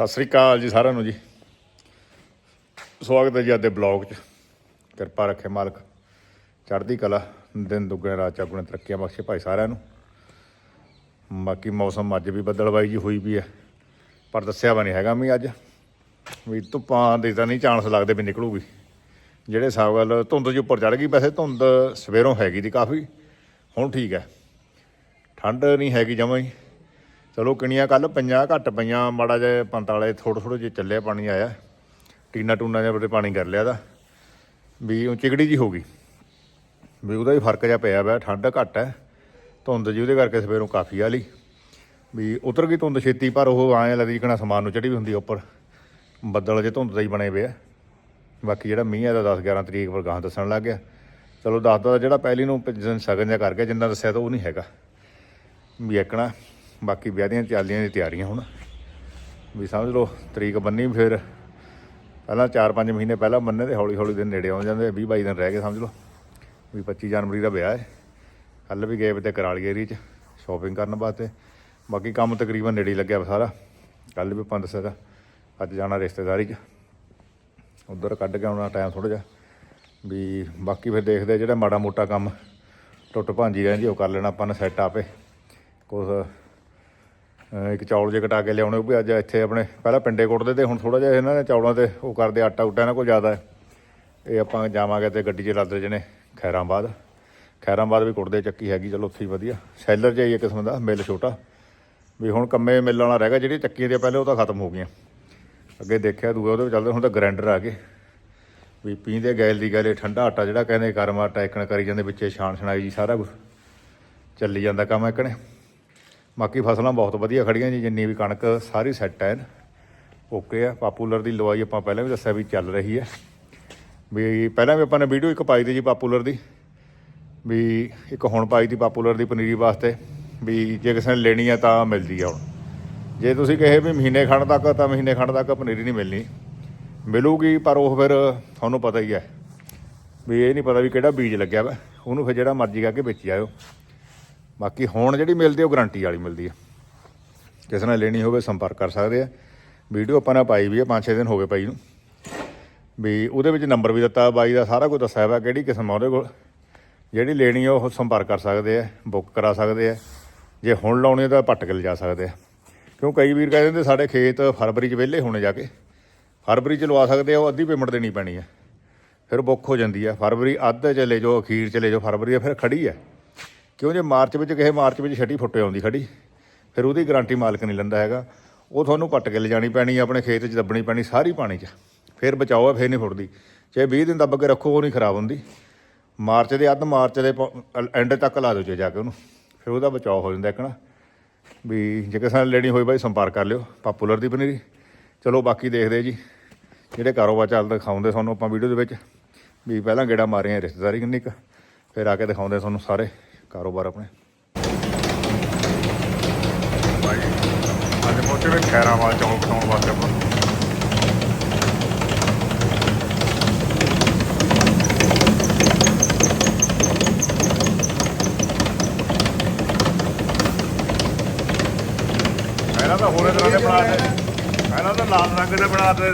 ਸਤਿ ਸ੍ਰੀ ਅਕਾਲ ਜੀ ਸਾਰਿਆਂ ਨੂੰ ਜੀ। ਸਵਾਗਤ ਹੈ ਜੀ ਅੱਜ ਦੇ ਬਲੌਗ 'ਚ। ਕਿਰਪਾ ਰੱਖੇ ਮਾਲਕ। ਚੜ੍ਹਦੀ ਕਲਾ, ਦਿਨ ਦੁੱਗਣੇ, ਰਾਤ ਚੌਗੁਣੇ, ਤਰੱਕੀਆਂ ਬਖਸ਼ੇ ਭਾਈ ਸਾਰਿਆਂ ਨੂੰ। ਬਾਕੀ ਮੌਸਮ ਅੱਜ ਵੀ ਬੱਦਲਵਾਈ ਜੀ ਹੋਈ ਵੀ ਹੈ। ਪਰ ਦੱਸਿਆ ਵਾ ਨਹੀਂ ਹੈਗਾ ਵੀ ਅੱਜ। ਵੀ ਧੁੱਪਾਂ ਦੇ ਤਾਂ ਨਹੀਂ ਚਾਂਸ ਲੱਗਦੇ ਵੀ ਨਿਕਲੂਗੀ। ਜਿਹੜੇ ਹਿਸਾਬ ਨਾਲ ਧੁੰਦ ਜੀ ਉੱਪਰ ਚੜ ਗਈ, ਵੈਸੇ ਧੁੰਦ ਸਵੇਰੋਂ ਹੈਗੀ ਦੀ ਕਾਫੀ। ਹੁਣ ਠੀਕ ਹੈ। ਠੰਡ ਨਹੀਂ ਹੈਗੀ ਜਮਾਂ ਹੀ। ਚਲੋ ਕਿਣੀਆਂ ਕੱਲ ਪਈਆਂ ਘੱਟ ਪਈਆਂ, ਮਾੜਾ ਜਿਹਾ ਪੰਤਾਲੇ ਥੋੜ੍ਹਾ ਥੋੜ੍ਹਾ ਜਿਹਾ ਚੱਲਿਆ ਪਾਣੀ ਆਇਆ। ਟੀਨਾ ਟੂਨਾ ਜਿਹਾ ਬਰੇ ਪਾਣੀ ਕਰ ਲਿਆ ਦਾ ਵੀ ਉਹ ਚਿਗੜੀ ਜੀ ਹੋ ਗਈ। ਵੀ ਉਹਦਾ ਹੀ ਫ਼ਰਕ ਜਿਹਾ ਪਿਆ ਵਾ, ਠੰਡ ਘੱਟ ਹੈ ਧੁੰਦ ਜੀ ਉਹਦੇ ਕਰਕੇ ਸਵੇਰੋਂ ਕਾਫੀ ਆ ਲਈ। ਵੀ ਉਤਰ ਗਈ ਧੁੰਦ ਛੇਤੀ, ਪਰ ਉਹ ਆਏ ਲੱਗਦੀ ਜਿਕਣਾ ਸਮਾਨ ਨੂੰ ਚੜੀ ਵੀ ਹੁੰਦੀ ਉੱਪਰ। ਬੱਦਲ ਜੇ ਧੁੰਦ ਦਾ ਹੀ ਬਣੇ ਪਏ ਆ। ਬਾਕੀ ਜਿਹੜਾ ਮੀਂਹ ਹੈ ਦਾ 10 11 ਤਰੀਕ ਪਰ ਗਾਂ ਦੱਸਣ ਲੱਗ ਗਿਆ। ਚਲੋ ਦੱਸਦਾ ਜਿਹੜਾ ਪਹਿਲੀ ਨੂੰ ਜਿਸ ਸਗਨ ਜਿਹਾ ਕਰ ਗਿਆ, ਜਿੰਨਾ ਦੱਸਿਆ ਤਾਂ ਉਹ ਨਹੀਂ ਹੈਗਾ। ਵੀ ਇੱਕਣਾ ਬਾਕੀ ਵਿਆਹ ਦੀਆਂ ਚਾਲੀਆਂ ਦੀ ਤਿਆਰੀਆਂ ਹੁਣ। ਵੀ ਸਮਝ ਲਓ, ਤਰੀਕ ਬੰਨੀ ਫਿਰ ਪਹਿਲਾਂ 4-5 ਮਹੀਨੇ ਪਹਿਲਾਂ ਬੰਨੇ ਤੇ ਹੌਲੀ ਹੌਲੀ ਦਿਨ ਨੇੜੇ ਆਉਂ ਜਾਂਦੇ 20-22 ਦਿਨ ਰਹਿ ਗਏ ਸਮਝ ਲਓ। ਵੀ 25 ਜਨਵਰੀ ਦਾ ਵਿਆਹ ਹੈ। ਕੱਲ ਵੀ ਗਏ ਤੇ ਕਰਾਲੀ ਏਰੀਏ 'ਚ ਸ਼ਾਪਿੰਗ ਕਰਨ ਵਾਸਤੇ। ਬਾਕੀ ਕੰਮ ਤਕਰੀਬਨ ਨੇੜੇ ਲੱਗਿਆ ਸਾਰਾ। ਕੱਲ ਵੀ ਪੰਜ ਦੱਸਿਆ ਅੱਜ ਜਾਣਾ ਰਿਸ਼ਤੇਦਾਰੀ 'ਚ। ਉਧਰ ਕੱਢ ਕੇ ਆਉਣਾ ਟਾਈਮ ਥੋੜਾ ਜਿਹਾ। ਵੀ ਬਾਕੀ ਫਿਰ ਦੇਖਦੇ ਜਿਹੜਾ ਮਾੜਾ ਮੋਟਾ ਕੰਮ ਟੁੱਟ ਭਾਂਜੀ ਰਹਿੰਦੀ ਉਹ ਕਰ ਲੈਣਾ ਆਪਾਂ ਨੇ ਸੈੱਟ ਆਪੇ। ਕੁਛ ਇੱਕ ਚੌਲ ਜੇ ਕਟਾ ਕੇ ਲਿਆਉਣੇ ਉਹ ਵੀ ਅੱਜ ਇੱਥੇ ਆਪਣੇ ਪਹਿਲਾਂ ਪਿੰਡੇ ਕੁੱਟਦੇ ਤੇ ਹੁਣ ਥੋੜਾ ਜਿਹਾ ਇਹਨਾਂ ਨੇ ਚੌਲਾਂ ਤੇ ਉਹ ਕਰਦੇ ਆਟਾ ਉਟਾ ਇਹਨਾਂ ਕੋਲ ਜ਼ਿਆਦਾ ਹੈ। ਇਹ ਆਪਾਂ ਜਾਵਾਂਗੇ ਤੇ ਗੱਡੀ 'ਚ ਲੱਦ ਜਣੇ ਖੈਰਾਬਾਦ। ਖੈਰਾਬਾਦ ਵੀ ਕੁੱਟਦੇ ਚੱਕੀ ਹੈਗੀ, ਚਲੋ ਉੱਥੇ ਹੀ ਵਧੀਆ। ਸੈਲਰ ਜਿਹਾ ਹੀ ਇੱਕ ਕਿਸਮ ਦਾ, ਮਿਲ ਛੋਟਾ। ਵੀ ਹੁਣ ਕੰਮੇ ਮਿਲ ਵਾਲਾ ਰਹਿ ਗਿਆ ਜਿਹੜੀ ਚੱਕੀਆਂ ਦੀਆਂ ਪਹਿਲੇ ਉਹ ਤਾਂ ਖਤਮ ਹੋ ਗਈਆਂ। ਅੱਗੇ ਦੇਖਿਆ ਦੂਆ ਉਹਦੇ ਵਿੱਚ ਚੱਲਦੇ ਹੁਣ ਤਾਂ ਗ੍ਰਾਈਂਡਰ ਆ ਗਏ। ਵੀ ਪੀਂਦੇ ਗੈਲ ਦੀ ਗੈਲੇ ਠੰਡਾ ਆਟਾ ਜਿਹੜਾ ਕਹਿੰਦੇ ਗਰਮ ਆਟਾ ਇੱਕਣ ਕਰੀ ਜਾਂਦੇ, ਵਿੱਚੇ ਛਾਣ ਛਣਾਈ ਜੀ ਸਾਰਾ ਕੁਝ ਚੱਲੀ ਜਾਂਦਾ ਕੰਮ ਇੱਕਣੇ ਬਾਕੀ ਫਸਲਾਂ ਬਹੁਤ ਵਧੀਆ ਖੜੀਆਂ ਜੀ, ਜਿੰਨੀ ਵੀ ਕਣਕ ਸਾਰੀ ਸੈੱਟ ਹੈ। ਓਕੇ ਆ ਪਾਪੂਲਰ ਦੀ ਲਵਾਈ ਆਪਾਂ ਪਹਿਲਾਂ ਵੀ ਦੱਸਿਆ ਵੀ ਚੱਲ ਰਹੀ ਹੈ। ਵੀ ਪਹਿਲਾਂ ਵੀ ਆਪਾਂ ਨੇ ਵੀਡੀਓ ਇੱਕ ਪਾਈ ਤੀ ਜੀ ਪਾਪੂਲਰ ਦੀ। ਵੀ ਇੱਕ ਹੁਣ ਪਾਈ ਤੀ ਪਾਪੂਲਰ ਦੀ ਪਨੀਰੀ ਵਾਸਤੇ। ਵੀ ਜੇ ਕਿਸੇ ਨੇ ਲੈਣੀ ਆ ਤਾਂ ਮਿਲਦੀ ਆ ਹੁਣ। ਜੇ ਤੁਸੀਂ ਕਹੇ ਵੀ ਮਹੀਨੇ ਖੰਡ ਤੱਕ, ਤਾਂ ਮਹੀਨੇ ਖੰਡ ਤੱਕ ਪਨੀਰੀ ਨਹੀਂ ਮਿਲਣੀ। ਮਿਲੂਗੀ, ਪਰ ਉਹ ਫਿਰ ਤੁਹਾਨੂੰ ਪਤਾ ਹੀ ਹੈ। ਵੀ ਇਹ ਨਹੀਂ ਪਤਾ ਵੀ ਕਿਹੜਾ ਬੀਜ ਲੱਗਿਆ ਵਾ। ਉਹਨੂੰ ਫਿਰ ਜਿਹੜਾ ਮਰਜ਼ੀ ਕਰਕੇ ਵੇਚੀ ਜਾਇਓ ਬਾਕੀ ਹੁਣ ਜਿਹੜੀ ਮਿਲਦੀ ਉਹ ਗਾਰੰਟੀ ਵਾਲੀ ਮਿਲਦੀ ਹੈ ਕਿਸੇ ਨੇ ਲੈਣੀ ਹੋਵੇ, ਸੰਪਰਕ ਕਰ ਸਕਦੇ ਆ। ਵੀਡੀਓ ਆਪਾਂ ਨੇ ਪਾਈ ਵੀ ਆ 5-6 ਦਿਨ ਹੋ ਗਏ ਪਾਈ ਨੂੰ। ਵੀ ਉਹਦੇ ਵਿੱਚ ਨੰਬਰ ਵੀ ਦਿੱਤਾ, ਬਾਈ ਦਾ ਸਾਰਾ ਕੁਝ ਦੱਸਿਆ ਵਾ, ਕਿਹੜੀ ਕਿਸਮ ਆ ਉਹਦੇ ਕੋਲ। ਜਿਹੜੀ ਲੈਣੀ ਆ, ਉਹ ਸੰਪਰਕ ਕਰ ਸਕਦੇ ਆ, ਬੁੱਕ ਕਰਾ ਸਕਦੇ ਆ। ਜੇ ਹੁਣ ਲਾਉਣੀ ਤਾਂ ਪੱਟ ਕੇ ਲਿਜਾ ਸਕਦੇ ਆ। ਕਿਉਂ ਕਈ ਵੀਰ ਕਹਿੰਦੇ ਦਿੰਦੇ ਸਾਡੇ ਖੇਤ ਫਰਵਰੀ 'ਚ ਵਿਹਲੇ ਹੋਣੇ ਜਾ ਕੇ। ਫਰਵਰੀ 'ਚ ਲਵਾ ਸਕਦੇ ਆ, ਉਹ ਅੱਧੀ ਪੇਮੈਂਟ ਦੇਣੀ ਪੈਣੀ ਆ। ਫਿਰ ਬੁੱਕ ਹੋ ਜਾਂਦੀ ਆ। ਫਰਵਰੀ ਅੱਧ ਚਲੇ ਜਾਓ, ਅਖੀਰ ਚਲੇ ਜਾਓ, ਫਰਵਰੀ ਆ, ਫਿਰ ਖੜੀ ਆ। ਕਿਉਂ ਜੇ ਮਾਰਚ ਵਿੱਚ ਕਿਸੇ ਮਾਰਚ ਵਿੱਚ ਛੱਡੀ ਫੁੱਟੇ ਆਉਂਦੀ ਖੜੀ, ਫਿਰ ਉਹਦੀ ਗਾਰੰਟੀ ਮਾਲਕ ਨਹੀਂ ਲੈਂਦਾ ਹੈਗਾ। ਉਹ ਤੁਹਾਨੂੰ ਪੱਟ ਕੇ ਲਿਜਾਣੀ ਪੈਣੀ ਆਪਣੇ ਖੇਤ 'ਚ ਦੱਬਣੀ ਪੈਣੀ ਸਾਰੀ ਪਾਣੀ 'ਚ। ਫਿਰ ਬਚਾਓ ਆ, ਫਿਰ ਨਹੀਂ ਫੁੱਟਦੀ। ਚਾਹੇ 20 ਦਿਨ ਦੱਬ ਕੇ ਰੱਖੋ, ਉਹ ਨਹੀਂ ਖਰਾਬ ਹੁੰਦੀ। ਮਾਰਚ ਦੇ ਅੱਧ ਮਾਰਚ ਦੇ ਐਂਡ ਤੱਕ ਲਾ ਦਿਓ ਜੇ ਜਾ ਕੇ ਉਹਨੂੰ। ਫਿਰ ਉਹਦਾ ਬਚਾਓ ਹੋ ਜਾਂਦਾ ਇੱਕ ਨਾ। ਵੀ ਜੇ ਕਿਸੇ ਨੇ ਲੈਣੀ ਹੋਈ ਬਾਈ, ਸੰਪਰਕ ਕਰ ਲਿਓ। ਪਾਪੂਲਰ ਦੀ ਪਨੀਰੀ ਚਲੋ, ਬਾਕੀ ਦੇਖਦੇ ਜੀ। ਜਿਹੜੇ ਕਾਰੋਬਾਰ ਚੱਲਦੇ ਦਿਖਾਉਂਦੇ ਤੁਹਾਨੂੰ ਆਪਾਂ ਵੀਡੀਓ ਦੇ ਵਿੱਚ। ਵੀ ਪਹਿਲਾਂ ਗੇੜਾ ਮਾਰੇ ਆ ਰਿਸ਼ਤੇਦਾਰੀ ਕਿੰਨੀ ਕੁ। ਫਿਰ ਆ ਕੇ ਦਿਖਾਉਂਦੇ ਤੁਹਾਨੂੰ ਸਾਰੇ। ਕਾਰੋਬਾਰ ਆਪਣੇ। ਭਾਈ ਅੱਜ ਪਹੁੰਚੇ ਵੇ ਖੈਰਾਵਾਲ ਚੌਂਕ ਖਾਉਣ ਵਾਸਤੇ ਆਪਾਂ। ਪਹਿਲਾਂ ਤਾਂ ਹੋਰੇ ਤਰ੍ਹਾਂ ਦੇ ਬਣਾ ਦੇ ਪਹਿਲਾਂ ਤਾਂ ਲਾਲ ਰੰਗ ਦੇ ਬਣਾ ਦੇ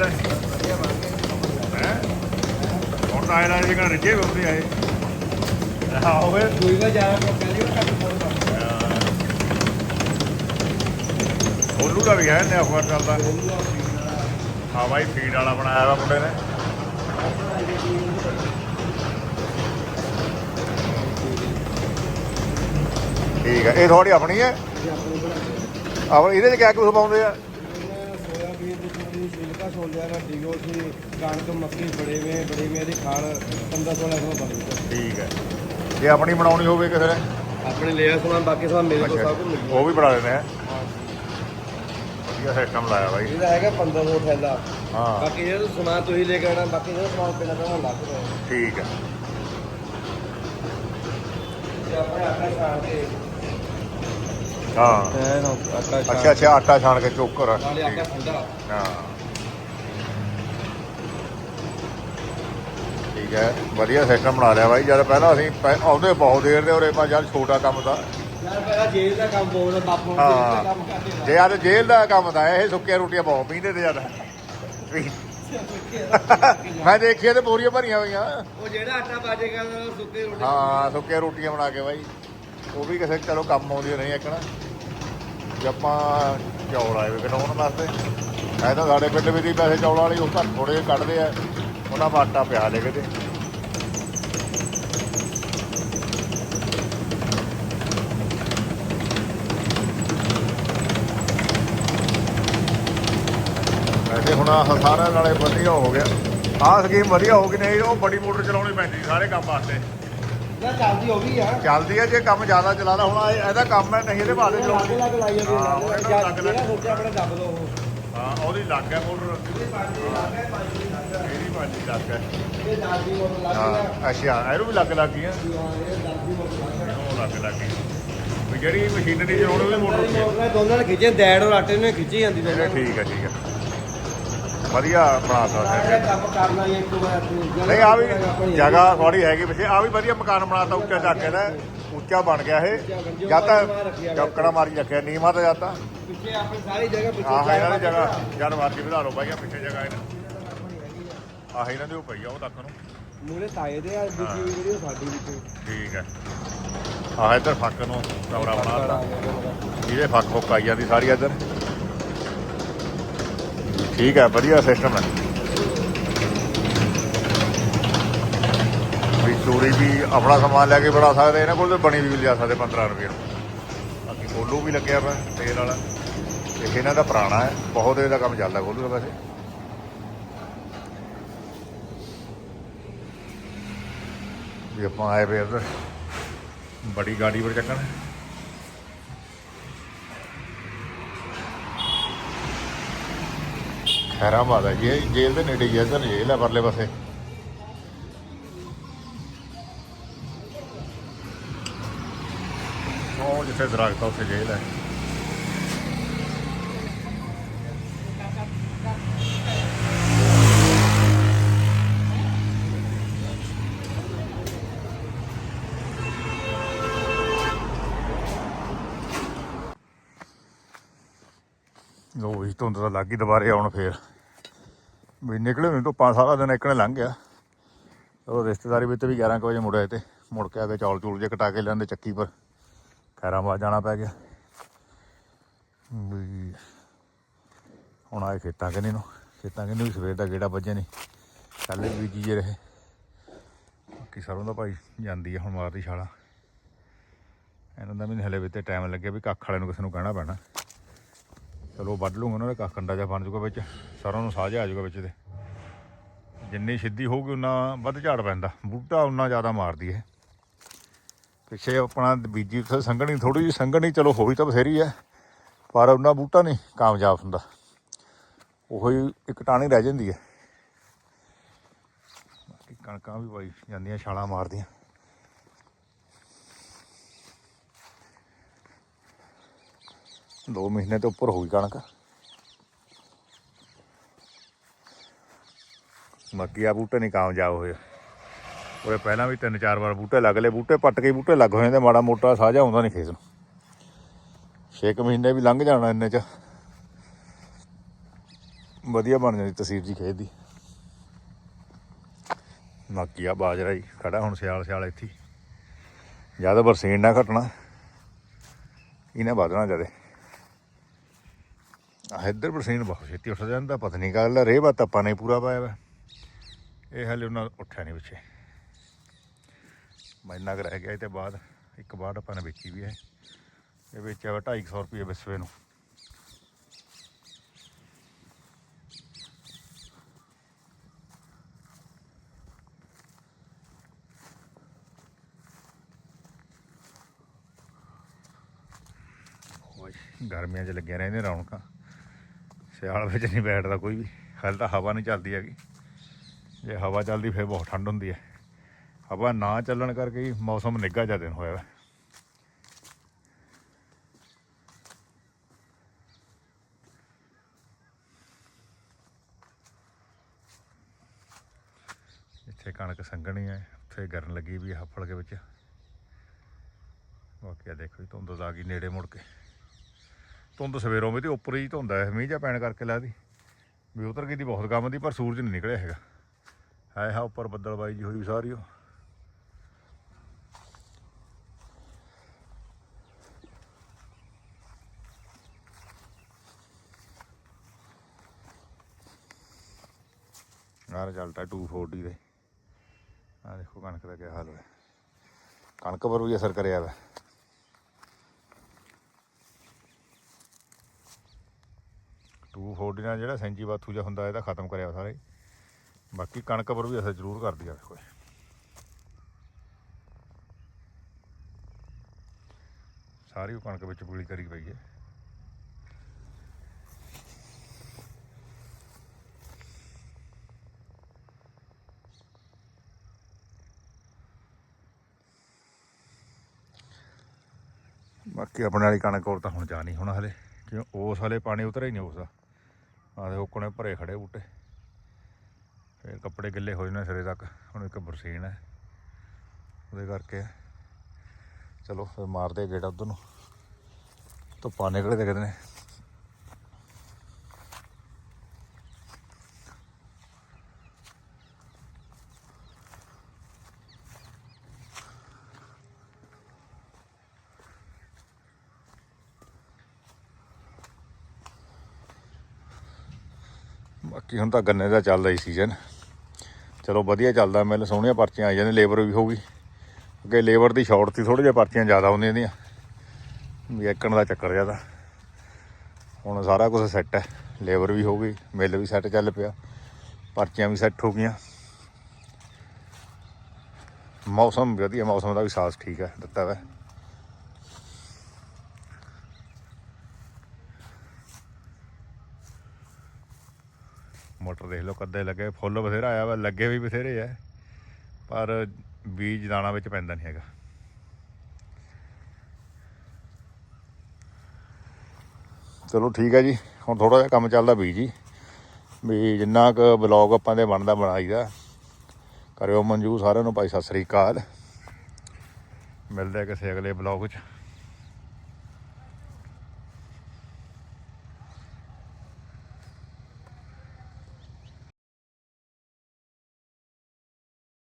ਹੈ? ਹੁਣ ਤਾਂ ਆਇਆ ਜਿਹੜਾ ਰਿਜੇ ਹੁੰਦੇ ਆਏ। ਆਹੋ ਵੇ ਕੋਈ ਨਾ ਜਾਇਆ ਪਹਿਲੀ ਵਾਰ ਕੱਟ ਪੜਦਾ ਹੋਲੂ ਦਾ ਵੀ ਹੈ ਨੇ ਅਖਬਾਰ ਚੱਲਦਾ ਹਾਂ ਬਾਈ ਫੀਡ ਵਾਲਾ ਬਣਾਇਆ ਵਾ ਮੁੰਡੇ ਨੇ। ਠੀਕ ਹੈ ਇਹ ਥੋੜੀ ਆਪਣੀ ਹੈ। ਆਪਣੀ, ਇਹਦੇ ਚ ਕਿਆ ਕੁਝ ਪਾਉਂਦੇ ਆ? ਸੋਇਆਬੀਨ ਦੀ ਚੂਰੀ ਸਿਲਕਾ ਛੋਲਿਆਂ ਦਾ ਡਿਗੋ ਸੀ ਕਣਕ ਮੱਕੀ ਬੜੇ ਵੇ ਬੜੇ ਵੇ ਦੀ ਖਾਲ 15 16 ਕਿਲੋ ਬਣੂਗਾ ਠੀਕ ਹੈ। ਜੇ ਆਪਣੀ ਬਣਾਉਣੀ ਹੋਵੇ ਕਿਸੇ ਨੇ। ਆਪਣੇ ਲਿਆ ਸਮਾਨ ਬਾਕੀ ਸਮਾਨ ਮੇਰੇ ਕੋਲ ਸਭ ਕੁਝ ਮਿਲ ਉਹ ਵੀ ਬਣਾ ਦਿੰਦੇ ਆ। ਵਧੀਆ ਸਿਸਟਮ ਲਾਇਆ ਬਾਈ। ਇਹਦਾ ਹੈਗਾ 1500 ਥੈਲਾ ਹਾਂ। ਬਾਕੀ ਜਿਹੜਾ ਸਮਾਨ ਤੁਸੀਂ ਲੈ ਕੇ ਆਣਾ ਬਾਕੀ ਜਿਹੜਾ ਸਮਾਨ ਪੈਣਾ ਪੈਣਾ ਲੱਗ ਰਿਹਾ ਠੀਕ ਹੈ ਤੇ ਆਪਣੇ ਆਟਾ ਛਾਣ ਕੇ। ਹਾਂ। ਅੱਛਾ ਅੱਛਾ ਆਟਾ ਛਾਣ ਕੇ ਚੋਕਰ ਨਾਲੇ ਆਟਾ ਠੰਡਾ। ਹਾਂ। ਠੀਕ ਹੈ ਵਧੀਆ ਸਿਸਟਮ ਬਣਾ ਲਿਆ ਬਾਈ। ਜਦ ਪਹਿਲਾਂ ਅਸੀਂ ਪੈ- ਆਉਂਦੇ ਬਹੁਤ ਦੇਰ ਦੇ ਉਰੇ ਪਰ ਜਦ ਛੋਟਾ ਕੰਮ ਤਾਂ ਯਾਰ ਪਹਿਲਾਂ ਜੇਲ੍ਹ ਦਾ ਕੰਮ ਬਹੁਤ ਬਾਪੂ ਨੂੰ ਹਾਂ। ਜੇਲ੍ਹ ਦਾ ਕੰਮ ਕਰਦੇ ਜੇ ਅੱਜ ਜੇਲ੍ਹ ਦਾ ਕੰਮ ਤਾਂ ਇਹ ਸੁੱਕੀਆਂ ਰੋਟੀਆਂ ਬਹੁਤ ਪੀਂਦੇ ਤੇ ਜ਼ਿਆਦਾ। ਮੈਂ ਦੇਖਿਆ ਤੇ ਬੋਰੀਆਂ ਭਰੀਆਂ ਹੋਈਆਂ। ਉਹ ਜਿਹੜਾ ਆਟਾ ਬਾਜੇਗਾ ਉਹ ਸੁੱਕੇ ਰੋਟੀ ਹਾਂ ਸੁੱਕੀਆਂ ਰੋਟੀਆਂ ਬਣਾ ਕੇ ਬਾਈ। ਉਹ ਵੀ ਕਿਸੇ ਚਲੋ ਕੰਮ ਆਉਂਦੀਆਂ ਨਹੀਂ ਇੱਕਣਾ ਜੇ ਆਪਾਂ ਚੌਲ ਆਏ ਵੇ ਕਟਾਉਣ ਵਾਸਤੇ ਐ ਤਾਂ ਸਾਡੇ ਪਿੰਡ ਵੀ ਦੀ ਪੈਸੇ ਚੌਲਾਂ ਵਾਲੀ ਉਹ ਘੱਟ ਥੋੜੇ ਕੱਢਦੇ ਆ। ਦਾ ਆਟਾ ਪਿਆ ਲੈ ਕਿਤੇ ਵੈਸੇ ਹੁਣ ਆਹ ਸਾਰਿਆਂ ਨਾਲੇ ਵਧੀਆ ਹੋ ਗਿਆ। ਆਹ ਸਕੀਮ ਵਧੀਆ ਹੋ ਗਈ ਨਹੀਂ ਉਹ ਬੜੀ ਮੋਟਰ ਚਲਾਉਣੀ ਪੈਂਦੀ ਸਾਰੇ ਕੰਮ ਵਾਸਤੇ। ਨਾ ਚੱਲਦੀ ਹੋ ਗਈ ਆ। ਚੱਲਦੀ ਹੈ ਜੇ ਕੰਮ ਜ਼ਿਆਦਾ ਚਲਾਦਾ ਹੁਣ ਇਹ- ਇਹਦਾ ਕੰਮ ਹੈ ਨਹੀਂ ਇਹਦੇ ਬਾਅਦ ਲੱਗ ਚਲਾਉਣੀ। ਲੱਗ ਲਾਈ ਜਾਂਦੀ ਹਾਂ, ਤਾਂ ਲੱਗ ਲੱਗ। ਸੋਚਿਆ ਆਪਣਾ ਦੱਬ ਉਹ। ਹਾਂ ਉਹਦੀ ਲੱਗ ਹੈ ਮੋਟਰ ਇਹ ਪੰਜ ਦੀ ਲੱਗ ਹੈ ਪੰਜ ਦੀ ਲੱਗ ਹੈ ਇਹਦੀ ਭਾਜੀ ਲੱਗ ਹੈ ਇਹ 10 ਦੀ ਮੋਟਰ ਲੱਗ ਹਾਂ। ਹੈ ਅੱਛਾ ਇਹਨੂੰ ਵੀ ਲੱਗ ਲੱਗ ਗਈ ਹੈ ਹਾਂ ਇਹ 10 ਦੀ ਮੋਟਰ ਲੱਗ ਹੈ ਉਹ ਲੱਗ ਲੱਗ ਗਈ। ਵੀ ਜਿਹੜੀ ਮਸ਼ੀਨਰੀ ਉਹਦੀ ਮੋਟਰ ਉੱਤੇ ਮੋਟਰ ਨੇ ਦੋਨਾਂ ਨੇ ਖਿੱਚੇ ਡੈਡ ਔਰ ਆਟੇ ਨੇ ਖਿੱਚੀ ਜਾਂਦੀ ਇਹਦੇ ਦੋਨਾਂ ਠੀਕ ਹੈ ਠੀਕ ਹੈ। ਵਧੀਆ ਬਣਾਤਾ ਇਹ ਕੰਮ ਕਰਨਾ ਹੀ ਇੱਕ ਵਾਰ ਨਹੀਂ ਆ ਵੀ ਜਗ੍ਹਾ ਥੋੜੀ ਹੈਗੀ ਪਿੱਛੇ। ਆ ਵੀ ਵਧੀਆ ਮਕਾਨ ਬਣਾਤਾ ਉੱਚਾ ਚੱਕ ਕੇ ਨਾ ਉੱਚਾ ਬਣ ਗਿਆ ਇਹ। ਜਦ ਤੱਕ ਚੱਕੜਾ ਮਾਰੀ ਰੱਖਿਆ ਨੀਮਾ ਤਾਂ ਜਾਂਦਾ ਪਿੱਛੇ ਆਪਣੀ ਸਾਰੀ ਜਗ੍ਹਾ ਪਿੱਛੇ ਆਹ ਇਹਨਾਂ ਦੀ ਜਗ੍ਹਾ ਜਦ ਮਰਜ਼ੀ ਵਧਾ ਲਓ ਬਾਈ ਆ ਪਿੱਛੇ ਜਗ੍ਹਾ ਇਹਨਾਂ ਆਹ ਇਹਨਾਂ ਦੀ ਉਹ ਪਈ ਆ ਉਹ ਤੱਕ ਨੂੰ। ਮੂਰੇ ਤਾਏ ਦੇ ਆ ਦੂਜੀ ਜਿਹੜੀ ਉਹ ਸਾਡੀ ਵਿੱਚ ਠੀਕ ਹੈ। ਆਹ ਇੱਧਰ ਫੱਕ ਨੂੰ ਕਮਰਾ ਬਣਾਤਾ ਇਹਦੇ ਫੱਕ ਫੁੱਕ ਆਈ ਜਾਂਦੀ ਸਾਰੀ ਇੱਧਰ। ਠੀਕ ਹੈ ਵਧੀਆ ਸਿਸਟਮ ਹੈ। ਚੋਰੀ ਵੀ ਆਪਣਾ ਸਮਾਨ ਲੈ ਕੇ ਬਣਾ ਸਕਦੇ, ਇਹਨਾਂ ਕੋਲ ਤੇ ਬਣੀ ਵੀ ਲਿਆ ਸਕਦੇ 15 ਰੁਪਏ ਨੂੰ। ਬਾਕੀ ਕੋਲੂ ਵੀ ਲੱਗਿਆ ਪਿਆ ਤੇਲ ਵਾਲਾ। ਤੇ ਇਹਨਾਂ ਦਾ ਪੁਰਾਣਾ ਹੈ, ਬਹੁਤ ਇਹਦਾ ਕੰਮ ਚੱਲਦਾ ਕੋਲੂ ਦਾ ਵੈਸੇ। ਵੀ ਆਪਾਂ ਆਏ ਪਏ ਇੱਧਰ, ਬੜੀ ਗਾੜੀ ਪਰ ਚੱਕਣ। ਖੈਰਾਬਾਦ ਹੈ, ਜੇ ਜੇਲ੍ਹ ਦੇ ਨੇੜੇ ਹੀ ਹੈ, ਇੱਧਰ ਜੇਲ੍ਹ ਹੈ, ਪਰਲੇ ਪਾਸੇ। ਉਹ ਜਿੱਥੇ ਦਰਖਤ ਆ, ਉੱਥੇ ਜੇਲ੍ਹ ਹੈ। ਲੋ ਵੀ ਧੁੰਦ ਤਾਂ ਲੱਗ ਗਈ, ਦੁਬਾਰੇ ਆਉਣ ਫੇਰ। ਵੀ ਨਿਕਲੇ ਹੋਣੇ ਤੋਂ ਪੰਜ ਸਾਰਾ ਦਿਨ ਇੱਕਣੇ ਲੰਘ ਗਿਆ। ਉਹ ਰਿਸ਼ਤੇਦਾਰੀ ਵਿੱਚ ਵੀ 11 ਕੁ ਵਜੇ ਮੁੜਿਆ ਤੇ ਮੁੜ ਕੇ ਆ ਕੇ ਚੌਲ ਚੂਲ ਜੇ ਕਟਾ ਕੇ ਲੈਂਦੇ ਚੱਕੀ ਪਰ। ਖੈਰਾਬਾਦ ਜਾਣਾ ਪੈ ਗਿਆ। ਵੀ ਹੁਣ ਆਏ ਖੇਤਾਂ ਕਨੇ ਨੂੰ? ਖੇਤਾਂ ਕਨੇ ਵੀ ਸਵੇਰ ਦਾ ਗੇੜਾ ਵੱਜੇ ਨਹੀਂ ਕੱਲ ਵੀ ਬੀਜੀ ਜੇ ਰਹੇ। ਬਾਕੀ ਸਰੋਂ ਦਾ ਭਾਈ ਜਾਂਦੀ ਆ ਹੁਣ ਮਾਰਦੀ ਛਾਲਾ। ਇਹਨਾਂ ਦਾ ਵੀ ਹਲੇ ਵੀ ਤੇ ਟਾਈਮ ਲੱਗਿਆ ਵੀ ਕੱਖ ਵਾਲੇ ਨੂੰ ਕਿਸੇ ਨੂੰ ਕਹਿਣਾ ਪੈਣਾ। ਚਲੋ ਵੱਢ ਲੂੰਗਾ ਉਹਨਾਂ ਦੇ ਕੱਖ, ਕੰਡਾ ਜਿਹਾ ਬਣ ਜੂਗਾ ਵਿੱਚ। ਸਰੋਂ ਨੂੰ ਸਾਜ ਆ ਜੂਗਾ ਵਿੱਚ ਦੇ ਜਿੰਨੀ ਸਿੱਧੀ ਹੋਊਗੀ, ਉਨਾ ਵੱਧ ਝਾੜ ਪੈਂਦਾ। ਬੂਟਾ ਉਨਾ ਜ਼ਿਆਦਾ ਮਾਰਦੀ ਹੈ ਪਿੱਛੇ ਆਪਣਾ ਬੀਜੀ ਉੱਥੇ ਸੰਘਣੀ ਥੋੜੀ ਜਿਹੀ ਸੰਘਣੀ, ਚਲੋ ਹੋਈ ਤਾਂ ਬਥੇਰੀ ਹੈ, ਪਰ ਉਹਨਾਂ ਬੂਟਾ ਨਹੀਂ ਕਾਮਯਾਬ ਹੁੰਦਾ। ਉਹੀ ਇੱਕ ਟਾਣੀ ਰਹਿ ਜਾਂਦੀ ਹੈ। ਬਾਕੀ ਕਣਕਾਂ ਵੀ ਬਾਈ ਜਾਂਦੀਆਂ, ਛਾਲਾਂ ਮਾਰਦੀਆਂ। ਦੋ ਮਹੀਨੇ ਤੋਂ ਉੱਪਰ ਹੋ ਗਈ ਕਣਕ। ਬਾਕੀ ਆ ਬੂਟੇ ਨਹੀਂ ਕਾਮਯਾਬ ਹੋਏ। ਉਹਦੇ ਪਹਿਲਾਂ ਵੀ ਤਿੰਨ ਚਾਰ ਵਾਰ ਬੂਟੇ ਲੱਗ ਲਏ। ਬੂਟੇ ਪੱਟ ਕੇ ਹੀ ਬੂਟੇ ਲੱਗ ਹੋ ਜਾਂਦੇ ਮਾੜਾ ਮੋਟਾ ਸਾਜਾ ਆਉਂਦਾ ਨਹੀਂ ਖੇਤ ਨੂੰ। 6 ਮਹੀਨੇ ਵੀ ਲੰਘ ਜਾਣਾ ਇੰਨੇ ਚ। ਵਧੀਆ ਬਣ ਜਾਂਦੀ ਤਸਵੀਰ ਜੀ ਖੇਤ ਦੀ। ਬਾਕੀ ਆ ਬਾਜਰਾ ਹੀ ਖੜਾ ਹੁਣ ਸਿਆਲ ਸਿਆਲ ਇੱਥੇ ਜ਼ਿਆਦਾ ਬਰਸੀਨ ਨਾ ਘਟਣਾ, ਇਹਨੇ ਵਧਣਾ ਜਦੇ। ਆ ਇੱਧਰ ਬਰਸੀਨ ਬਹੁਤ ਛੇਤੀ ਉੱਠ ਜਾਂਦਾ, ਪਤਾ ਨਹੀਂ ਗੱਲ ਰੇ ਬਾ ਆਪਾਂ ਨੇ ਪੂਰਾ ਪਾਇਆ ਵਾ। ਇਹ ਹਲੇ ਉਹਨਾਂ ਉੱਠਿਆ ਨਹੀਂ ਪਿੱਛੇ। ਮੈਨਾਂ ਕੁ ਰਹਿ ਗਿਆ ਇਹ ਤੇ ਬਾਅਦ ਇੱਕ ਬਾਅਦ ਆਪਾਂ ਨੇ ਵੇਚੀ ਵੀ ਹੈ। ਇਹ ਵੇਚਿਆ ਵਾ 250 ਰੁਪਏ ਵਿਸਵੇ ਨੂੰ। ਗਰਮੀਆਂ 'ਚ ਲੱਗਿਆ ਰਹਿੰਦੇ ਰੌਣਕਾਂ। ਸਿਆਲ ਵਿੱਚ ਨਹੀਂ ਬੈਠਦਾ ਕੋਈ ਵੀ। ਹਾਲੇ ਤਾਂ ਹਵਾ ਨਹੀਂ ਚੱਲਦੀ ਹੈਗੀ। ਜੇ ਹਵਾ ਚੱਲਦੀ, ਫਿਰ ਬਹੁਤ ਠੰਡ ਹੁੰਦੀ ਹੈ। ਹਵਾ ਨਾ ਚੱਲਣ ਕਰਕੇ ਹੀ ਮੌਸਮ ਨਿੱਘਾ ਜਿਹਾ ਦਿਨ ਹੋਇਆ ਵਾ। ਇੱਥੇ ਕਣਕ ਸੰਘਣੀ ਹੈ ਉੱਥੇ ਗਰਨ ਲੱਗੀ ਵੀ ਹੱਫੜ ਦੇ ਵਿੱਚ। ਬਾਕੀ ਆ ਦੇਖੋ ਜੀ, ਧੁੰਦ ਆ ਗਈ ਨੇੜੇ ਮੁੜ ਕੇ। ਧੁੰਦ ਸਵੇਰੋਂ ਵੀ ਤੇ ਉੱਪਰ ਹੀ ਧੁੰਦ ਹੈ ਮੀਂਹ ਜਾਂ ਪੈਣ ਕਰਕੇ ਲੱਗਦੀ। ਵੀ ਉਤਰ ਗਈ ਦੀ ਬਹੁਤ ਕੰਮ ਦੀ, ਪਰ ਸੂਰਜ ਨਹੀਂ ਨਿਕਲਿਆ ਹੈਗਾ। ਹੈ ਹਾਂ, ਉੱਪਰ ਬੱਦਲਬਾਈ ਜੀ ਹੋਈ ਸਾਰੀ ਉਹ। ਆਹ ਰਿਜ਼ਲਟ ਹੈ 240 ਦੇ ਆ ਦੇਖੋ ਕਣਕ ਦਾ ਕੀ ਹਾਲ ਹੋਇਆ। ਕਣਕ ਪਰ ਵੀ ਅਸਰ ਕਰਿਆ ਵਾ। ਟੂ ਫੋਰਟੀ ਨਾਲ ਜਿਹੜਾ ਸੈਂਚੀ ਬਾਥੂ ਜਿਹਾ ਹੁੰਦਾ ਇਹਦਾ ਖਤਮ ਕਰਿਆ ਸਾਰੇ। ਬਾਕੀ ਕਣਕ ਪਰ ਵੀ ਅਸਰ ਜ਼ਰੂਰ ਕਰਦੀ ਆ ਦੇਖੋ। ਸਾਰੀ ਉਹ ਕਣਕ ਵਿੱਚ ਪੂਰੀ ਕਰੀ ਪਈ ਹੈ। ਕਿ ਆਪਣੇ ਵਾਲੀ ਕਣਕ ਹੋਰ ਤਾਂ ਹੁਣ ਜਾ ਨਹੀਂ ਹੋਣਾ ਹਲੇ, ਕਿਉਂ ਉਸ ਹਲੇ ਪਾਣੀ ਉਤਰਿਆ ਹੀ ਨਹੀਂ ਉਸਦਾ ਆਹ ਦੇ ਭਰੇ ਖੜੇ ਬੂਟੇ। ਫਿਰ ਕੱਪੜੇ ਗਿੱਲੇ ਹੋ ਜਾਣੇ ਸਿਰੇ ਤੱਕ, ਹੁਣ ਇੱਕ ਬਰਸੀਨ ਹੈ। ਉਹਦੇ ਕਰਕੇ ਚਲੋ, ਫਿਰ ਮਾਰਦੇ ਆ ਗੇੜਾ ਉਧਰ ਨੂੰ। ਧੁੱਪਾਂ ਨਿਕਲ ਕੇ ਨੇ। ਬਾਕੀ ਹੁਣ ਤਾਂ ਗੰਨੇ ਦਾ ਚੱਲਦਾ ਹੀ ਸੀਜ਼ਨ ਚਲੋ ਵਧੀਆ ਚੱਲਦਾ ਮਿਲ, ਸੋਹਣੀਆਂ ਪਰਚੀਆਂ ਆ ਜਾਂਦੀਆਂ ਲੇਬਰ ਵੀ ਹੋਊਗੀ। ਅੱਗੇ ਲੇਬਰ ਦੀ ਸ਼ਾਰਟ ਸੀ, ਥੋੜ੍ਹੀ ਜਿਹਾ ਪਰਚੀਆਂ ਜ਼ਿਆਦਾ ਹੁੰਦੀਆਂ ਦੀਆਂ ਵੀ ਇੱਕਣ ਦਾ ਚੱਕਰ ਜ਼ਿਆਦਾ ਹੁਣ ਸਾਰਾ ਕੁਝ ਸੈੱਟ ਹੈ ਲੇਬਰ ਵੀ ਹੋ ਗਈ ਮਿਲ ਵੀ ਸੈੱਟ ਚੱਲ ਪਿਆ, ਪਰਚੀਆਂ ਵੀ ਸੈੱਟ ਹੋ ਗਈਆਂ। ਮੌਸਮ, ਵਧੀਆ ਮੌਸਮ ਦਾ ਵੀ ਸਾਥ ਠੀਕ ਹੈ, ਦਿੱਤਾ ਵਾ। ਮੋਟਰ ਦੇਖ ਲਓ ਕੱਦੇ ਲੱਗੇ ਫੁੱਲ ਬਥੇਰਾ ਆਇਆ ਵਾ, ਲੱਗੇ ਵੀ ਬਥੇਰੇ ਆ, ਪਰ ਬੀਜ ਦਾਣਾ ਵਿੱਚ ਪੈਂਦਾ ਨਹੀਂ ਹੈਗਾ। ਚਲੋ ਠੀਕ ਹੈ ਜੀ, ਹੁਣ ਥੋੜਾ ਜਿਹਾ ਕੰਮ ਚੱਲਦਾ ਬੀਜ ਜੀ। ਵੀ ਜਿੰਨਾ ਕੁ ਬਲੌਗ ਆਪਾਂ ਦੇ ਬਣਦਾ ਬਣਾਈਦਾ, ਕਰਿਓ ਮਨਜੂ ਸਾਰਿਆਂ ਨੂੰ, ਭਾਈ ਸਤਿ ਸ੍ਰੀ ਅਕਾਲ। ਮਿਲਦੇ ਕਿਸੇ ਅਗਲੇ ਬਲੌਗ 'ਚ